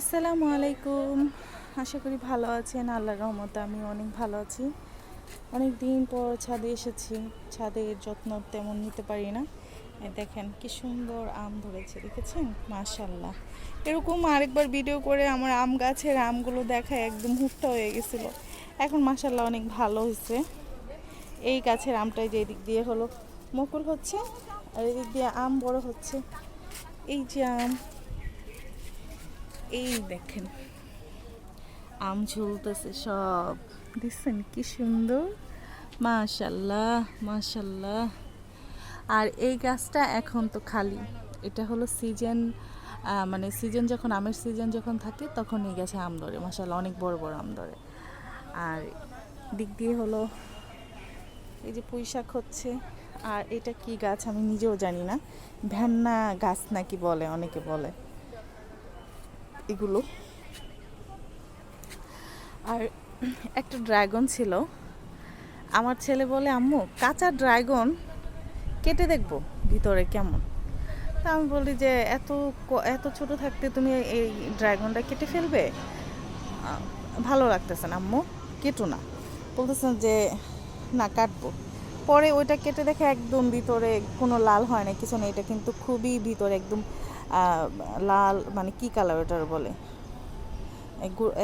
আসসালামু আলাইকুম। আশা করি ভালো আছেন। আল্লাহর রহমতে আমি অনেক ভালো আছি। অনেক দিন পর ছাদে এসেছি। ছাদের যত্ন তেমন নিতে পারি না। দেখেন কি সুন্দর আম ধরেছে, দেখেছেন? মাশাল্লাহ এরকম আরেকবার ভিডিও করে আমার আম গাছের আমগুলো দেখায় একদম হুট্টা হয়ে গেছিল। এখন মাশাল্লাহ অনেক ভালো হয়েছে। এই গাছের আমটাই যে দিক দিয়ে হলো। মুকুল হচ্ছে আর এদিক দিয়ে আম বড় হচ্ছে। এই যে আম। এই দেখেন, আম ঝুলতেছে সব। দেখছেন কি সুন্দর? মাশাল্লাহ মাশাল্লাহ। আর এই গাছটা এখন তো খালি। এটা হলো সিজন মানে সিজন যখন, আমের সিজন যখন থাকে, তখন এই গাছে আম ধরে। মাশাল্লাহ, অনেক বড় বড় আম ধরে। আর দিক দিয়ে হলো এই যে পুঁই শাক হচ্ছে। আর এটা কি গাছ আমি নিজেও জানি না। ভ্যান্না গাছ নাকি বলে, অনেকে বলে। এগুলো। আর একটা ড্রাগন ছিল। আমার ছেলে বলে, আম্মু, কাঁচা ড্রাগন কেটে দেখব ভিতরে কেমন? তা আমি বলি যে, এত এত ছোট থাকতে তুমি এই ড্রাগনটা কেটে ফেলবে? ভালো লাগতেছে না, আম্মু, কেটো না। বলতেছেন যে, না, কাটবো। পরে ওইটা কেটে দেখে একদম ভিতরে কোনো লাল হয় না, কিছু না এটা কিন্তু খুবই ভিতরে একদম লাল মানে কি কালার ওটার বলে?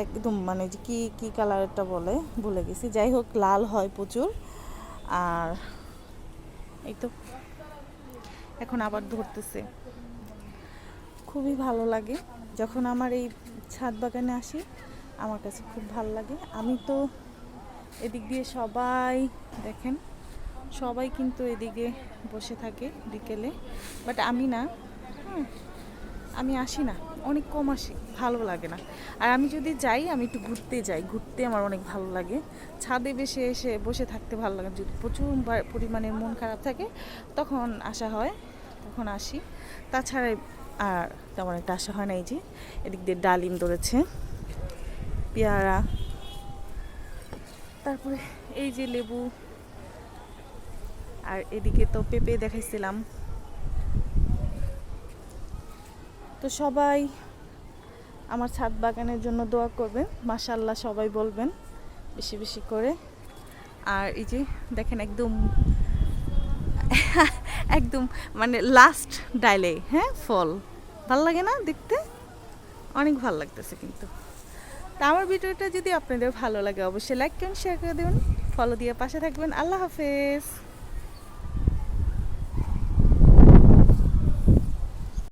একদম মানে কি কি কালারটা বলে? ভুলে গেছি। যাই হোক, লাল হয় প্রচুর। আর এই তো এখন আবার ধরতেছে। খুবই ভালো লাগে। যখন আমার এই ছাদ বাগানে আসি, আমার কাছে খুব ভালো লাগে। আমি তো এদিক দিয়ে সবাই, দেখেন, সবাই কিন্তু এদিকে বসে থাকে বিকেলে। বাট আমি না হ্যাঁ আমি আসি না। অনেক কম আসি, ভালো লাগে না। আর আমি যদি যাই, আমি একটু ঘুরতে যাই। ঘুরতে আমার অনেক ভালো লাগে। ছাদে বেশি এসে বসে থাকতে ভালো লাগে। যদি প্রচুর পরিমাণে মন খারাপ থাকে, তখন আসা হয়। তখন আসি। তাছাড়া আর তেমন একটা আসা হয় না এই যে, এদিক দিয়ে ডালিম ধরেছে, পেয়ারা। তারপরে এই যে লেবু। আর এদিকে তো পেঁপে দেখাইছিলাম। তো সবাই আমার ছাদ বাগানের জন্য দোয়া করবেন। মাশাল্লাহ সবাই বলবেন বেশি বেশি করে। আর এই যে দেখেন একদম একদম মানে লাস্ট ডাইলে হ্যাঁ ফল। ভালো লাগে না দেখতে? অনেক ভালো লাগতেছে কিন্তু। তা আমার ভিডিওটা যদি আপনাদের ভালো লাগে, অবশ্যই লাইক করেন শেয়ার করে দেবেন। ফলো দিয়ে পাশে থাকবেন। আল্লাহ হাফেজ।